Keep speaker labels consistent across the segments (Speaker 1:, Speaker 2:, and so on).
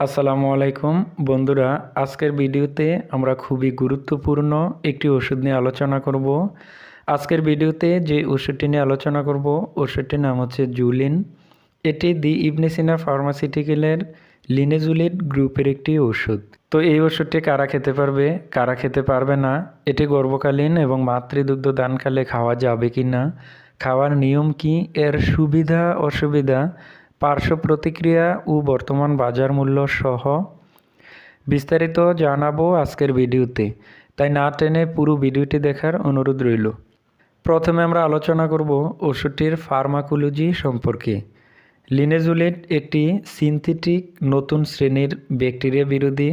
Speaker 1: আসসালামু আলাইকুম। বন্ধুরা, আজকের ভিডিওতে আমরা খুবই গুরুত্বপূর্ণ একটি ওষুধ নিয়ে আলোচনা করব। আজকের ভিডিওতে যে ওষুধটি নিয়ে আলোচনা করব, ওষুধটির নাম হচ্ছে জুলিন। এটি দি ইবনেসিনা ফার্মাসিউটিক্যালের লিনেজুলিট গ্রুপের একটি ওষুধ। তো এই ওষুধটি কারা খেতে পারবে, কারা খেতে পারবে না, এটি গর্ভকালীন এবং মাতৃদুগ্ধ দানকালে খাওয়া যাবে কি না খাওয়ার নিয়ম কি, এর সুবিধা, অসুবিধা পার্শ্ব প্রতিক্রিয়া ও বর্তমান বাজার মূল্য সহ বিস্তারিত জানাব আজকের ভিডিওতে। তাই না টেনে পুরো ভিডিওটি দেখার অনুরোধ রইল। প্রথমে আমরা আলোচনা করব ওষুধটির ফার্মাকোলজি সম্পর্কে। লিনেজুলেট একটি সিনথেটিক নতুন শ্রেণির ব্যাকটেরিয়া বিরোধী,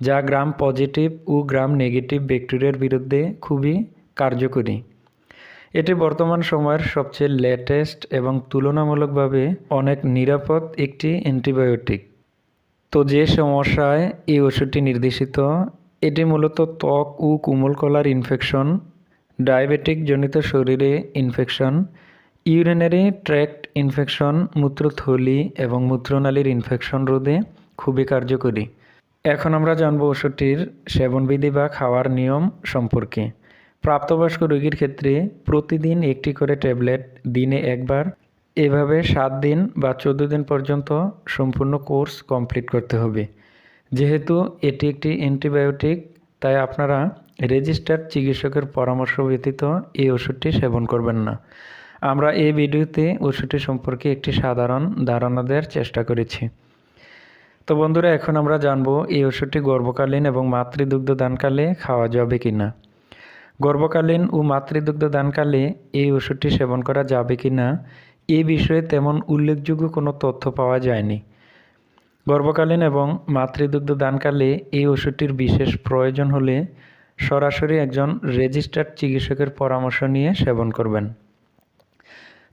Speaker 1: যা গ্রাম পজিটিভ ও গ্রাম নেগেটিভ ব্যাকটেরিয়ার বিরুদ্ধে খুবই কার্যকরী। এটি বর্তমান সময়ের সবচেয়ে লেটেস্ট এবং তুলনামূলকভাবে অনেক নিরাপদ একটি অ্যান্টিবায়োটিক তো যে সমস্যায় এই ওষুধটি নির্দেশিত, এটি মূলত ত্বক ও কোমল কলার ইনফেকশন ডায়াবেটিক জনিত শরীরে ইনফেকশন ইউরিনারি ট্র্যাক্ট ইনফেকশন মূত্রথলি এবং মূত্রনালীর ইনফেকশন রোধে খুবই কার্যকরী। এখন আমরা জানব ওষুধটির সেবনবিধি বা খাওয়ার নিয়ম সম্পর্কে। প্রাপ্তবয়স্ক রোগীর ক্ষেত্রে প্রতিদিন একটি করে ট্যাবলেট, দিনে একবার। এভাবে সাত দিন বা চোদ্দ দিন পর্যন্ত সম্পূর্ণ কোর্স কমপ্লিট করতে হবে। যেহেতু এটি একটি অ্যান্টিবায়োটিক, তাই আপনারা রেজিস্টার্ড চিকিৎসকের পরামর্শ ব্যতীত এই ওষুধটি সেবন করবেন না। আমরা এই ভিডিওতে ওষুধটি সম্পর্কে একটি সাধারণ ধারণা দেওয়ার চেষ্টা করেছি। তো বন্ধুরা, এখন আমরা জানব এই ওষুধটি গর্ভকালীন এবং মাতৃদুগ্ধ দানকালে খাওয়া যাবে কি না গর্ভকালীন ও মাতৃদুগ্ধ দানকালে এই ওষুধটি সেবন করা যাবে কি না, এ বিষয়ে তেমন উল্লেখযোগ্য কোনো তথ্য পাওয়া যায়নি। গর্ভকালীন এবং মাতৃদুগ্ধ দানকালে এই ওষুধটির বিশেষ প্রয়োজন হলে সরাসরি একজন রেজিস্টার্ড চিকিৎসকের পরামর্শ নিয়ে সেবন করবেন।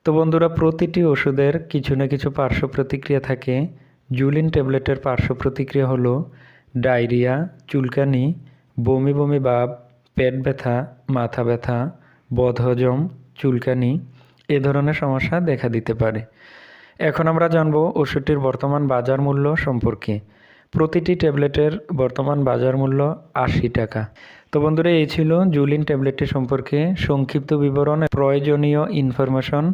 Speaker 1: তো বন্ধুরা, প্রতিটি ওষুধের কিছু না কিছু পার্শ্ব প্রতিক্রিয়া থাকে। জুলিন ট্যাবলেটের পার্শ্ব প্রতিক্রিয়া হলো ডায়রিয়া, চুলকানি, বমি বমি ভাব পেট ব্যথা, মাথা ব্যথা, বদহজম, চুলকানি এ ধরনের সমস্যা দেখা দিতে পারে। এখন আমরা জানব ওষুধটির বর্তমান বাজার মূল্য সম্পর্কে। প্রতিটি ট্যাবলেটের বর্তমান বাজার মূল্য আশি টাকা। তো বন্ধুরা, এই ছিল জুলিন ট্যাবলেটটি সম্পর্কে সংক্ষিপ্ত বিবরণ, প্রয়োজনীয় ইনফরমেশন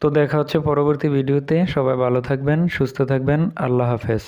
Speaker 1: তো দেখা হচ্ছে পরবর্তী ভিডিওতে। সবাই ভালো থাকবেন সুস্থ থাকবেন। আল্লাহ হাফেজ।